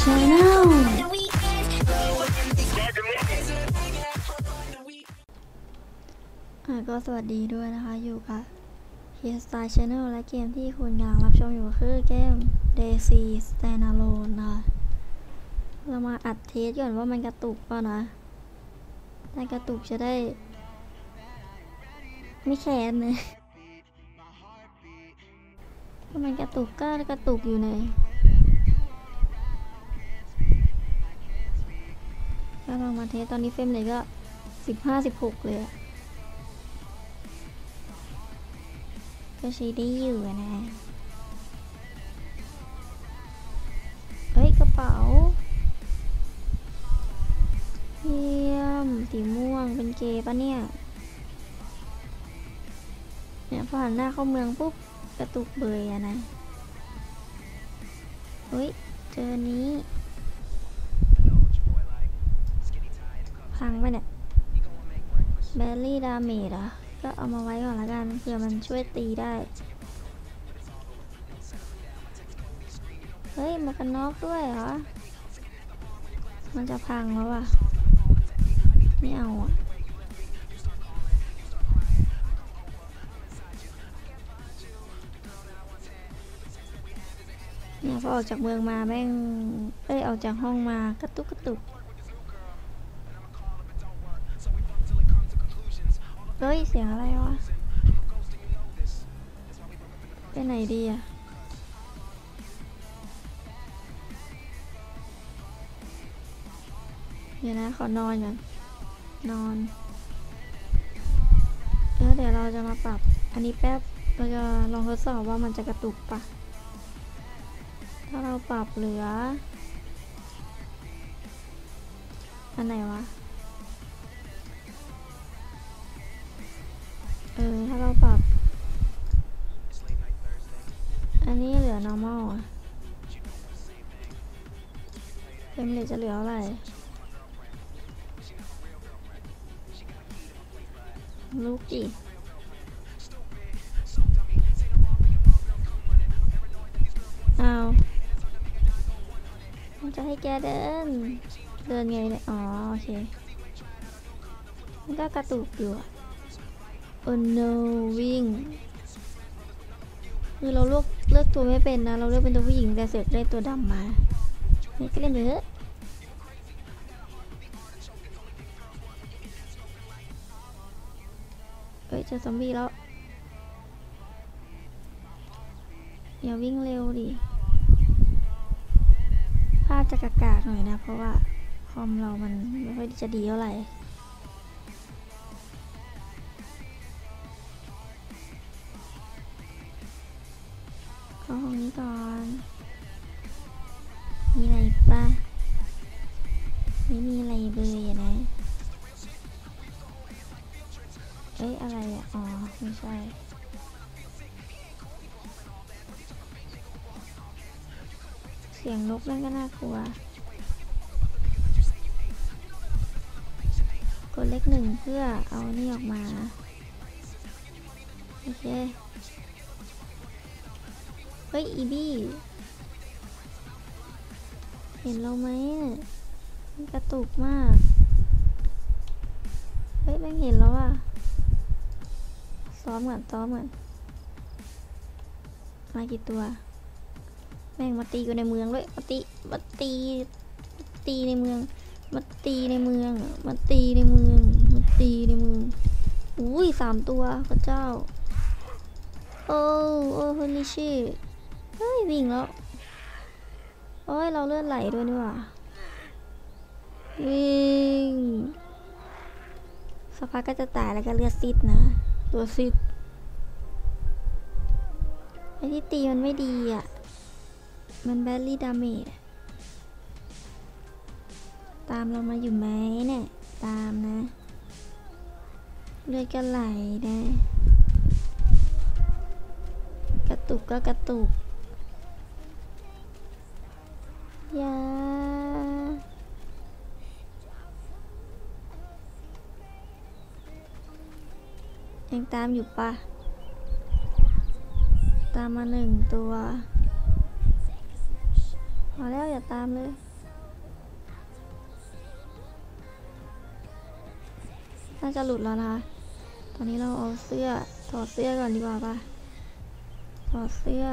Channel ก็สวัสดีด้วยนะคะ อยู่กับ h e r Style Channel และเกมที่คุณกำลังรับชมอยู่คือเกม Daisy Standalone นะคะเรามาอัดเทสก่อนว่ามันกระตุกเปล่านะ ถ้ากระตุกจะได้ ไม่แค้นเลยถ้ามันกระตุกก็กระตุกอยู่ใน ลองมาเทสตอนนี้เฟรมเลยก็สิบห้าสิบหกเลยก็ใช้ได้อยู่นะเฮ้ยกระเป๋าเยี่ยมสีม่วงเป็นเกย์ปะเนี่ย เนี่ยพอหันหน้าเข้าเมืองปุ๊บกระตุกเบยอะนะเฮ้ย เจอนี้ พังไปเนี่ยแบลลี่ดาเมจอะก็เอามาไว้ก่อนละกันเผื่อมันช่วยตีได้ เฮ้ยมวกกันน็อกด้วยเหรอ มันจะพังแล้วอะไม่เอาอะเนี่ยพอออกจากเมืองมาแม่งเอ้ยออกจากห้องมากระตุกกระตุก เฮ้ย เสียงอะไรวะ ไปไหนดีอะเดี๋ยวนะขอนอนก่อนนอนแล้วเดี๋ยวเราจะมาปรับ อันนี้แป๊บ เราจะลองทดสอบว่ามันจะกระตุกปะถ้าเราปรับเหลือ อันไหนวะ จะเหลือเท่าไรลูกดิเอามันจะให้แกเดิน เดินไงเนี่ย อ๋อ โอเค มันก็กระตุกอยู่อะโอ้ no วิ่ง คือเราเลือกเลือกตัวไม่เป็นนะ เราเลือกเป็นตัวผู้หญิงแต่เสือกได้ตัวดำมานี่ก็เล่นไปเถอะ้ยเจอซอมบี้แล้วอย่าวิ่งเร็วดิ ภาพจะกากๆหน่อยนะ เพราะว่าคอมเรามันไม่ค่อยจะดีเท่าไหร่เข้าห้องนี้ก่อน มีอะไรปะไม่มีอะไรเลยนะ อ้ยอะไรอะอ๋อ ไม่ใช่เสียงนกนั่นก็น่ากลัว กดเลขหนึ่งเพื่อเอานี่ออกมา โอเค เฮ้ย อีบี้ เห็นเราไหมกระตุกมาก เฮ้ยแม่งเห็นแล้วอะ ซ้อมก่อนซ้อมก่อนมากี่ตัว แม่งมาตีกันในเมืองด้วยมาตีมาตีตีในเมืองมาตีในเมืองมาตีในเมืองมาตีในเมืองอุ้ยสามตัวพระเจ้าโอ้โอ้ฮลิชิเฮ้ยวิ่งแล้วโอ้ยเราเลื่อดไหลด้วยนี่หว่าวิ่งสักพักก็จะตายแล้วก็เลือดซิดนะ ตัวซิดไอที่ตีมันไม่ดีอะ มันแบลลี่ดาเมจตามเรามาอยู่ไหมเนี่ย ตามนะ เลือดก็ไหลนะ กระตุกก็กระตุกังตามอยู่ปะตามมาหนึ่งตัวพอแล้วอย่าตามเลยน่าจะหลุดแล้วนะตอนนี้เราเอาเสื้อถอดเสื้อก่อนดีกว่าปะถอดเสื้อ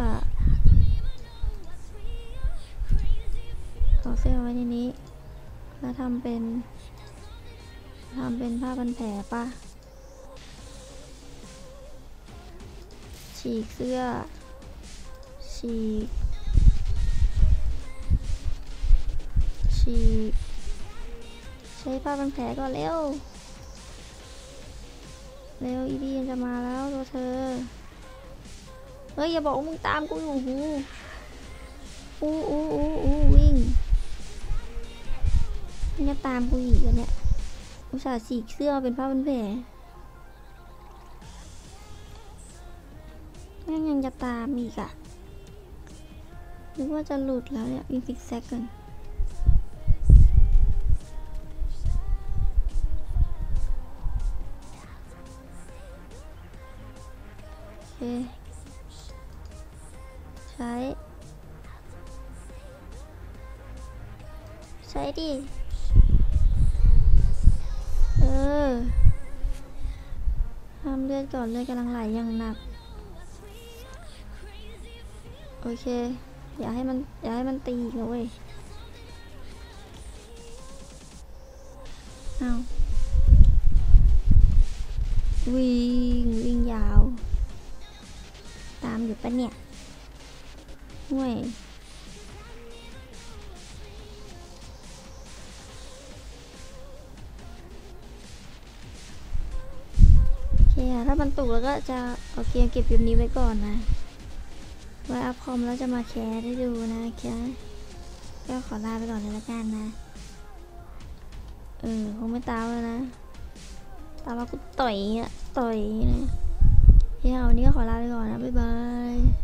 ถอดเสื้อไว้ในนี้ แล้วทำเป็นทำเป็นผ้าพันแผลป่ะ ฉีกเสื้อ ฉีก ฉีก ใช้ผ้าพันแผลก่อนเร็ว เร็วอีดีจะมาแล้วตัวเธอ เฮ้ย อย่าบอกมึงตามกูอยู่หูอู้อู้อู้อู้วิ่งมึงจะตามกูอีกเหรอเนี่ยอุตส่าห์ฉีกเสื้อเป็นผ้าพันแผล ม่งยังจะตามอีกอะนึกว่าจะหลุดแล้วเนี่ยวิ่งฟิกแซกกันโอเคใช้ ใช้ดิ เออห้ามเลือดก่อนเลือดกำลังไหลอย่างหนัก โอเค อย่าให้มัน อย่าให้มันตีนะเว้ยเอาวิ่งวิ่งยาว ตามอยู่ปะเนี่ยห่วยโอเคอะถ้ามันตกแล้วก็จะเอาเกมเก็บเกมนี้ไว้ก่อนนะ ไว้อัพคอมแล้วจะมาแคร์ให้ดูนะแคร์ก็ขอลาไปก่อนเลยละกันนะ เออคงไม่ตามแล้วนะ ตามมากูต่อยอะ ต่อยนะเฮ้ยวันนี้ก็ขอลาไปก่อนนะ บ๊ายบาย